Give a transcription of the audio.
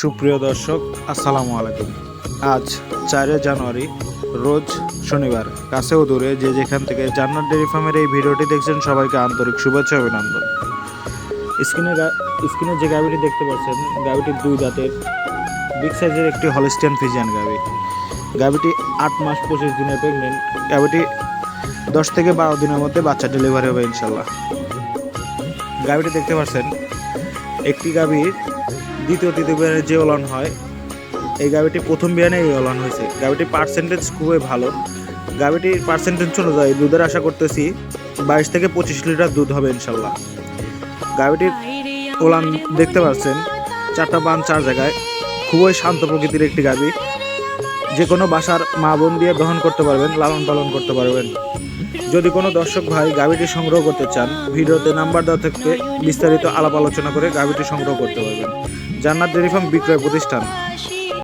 সুপ্রিয় দর্শক, আসসালামু আলাইকুম। আজ চারে জানুয়ারি, রোজ শনিবার। কাছেও দূরে যে যেখান থেকে জান্নাত ডেয়ারি ফার্মের এই ভিডিওটি দেখছেন, সবাইকে আন্তরিক শুভেচ্ছা অভিনন্দন। স্ক্রিনে স্ক্রিনে যে গাভিটি দেখতে পাচ্ছেন গাভিটির দুই দাঁতের বিগ সাইজের একটি হলিস্টিয়ান ফিজিয়ান গাভি গাভিটি আট মাস পঁচিশ দিনের প্রেগনেন্ট গাভিটি দশ থেকে বারো দিনের মধ্যে বাচ্চা ডেলিভারি হবে, ইনশাল্লাহ। গাভিটি দেখতে পাচ্ছেন, একটি গাভীর দ্বিতীয় তৃতীয় বিয়ানে যে ওলান হয়, এই গাভিটি প্রথম বিয়ানে এই ওলান হয়েছে। গাভিটির পার্সেন্টেজ খুবই ভালো। গাভিটির পার্সেন্টেজ অনুযায়ী দুধের আশা করতেছি বাইশ থেকে পঁচিশ লিটার দুধ হবে ইনশাল্লাহ। গাভিটির ওলান দেখতে পাচ্ছেন, চারটা বান চার জায়গায়। খুবই শান্ত প্রকৃতির একটি গাভি। যে কোনো বাসার মা বোন দিয়ে দহন করতে পারবেন, লালন পালন করতে পারবেন। যদি কোনো দর্শক ভাই গাভীটি সংগ্রহ করতে চান, ভিডিওতে নাম্বার দেওয়া থেকে বিস্তারিত আলাপ আলোচনা করে গাভীটি সংগ্রহ করতে পারবেন। জান্নাত ডেরিফার্ম বিক্রয় প্রতিষ্ঠান।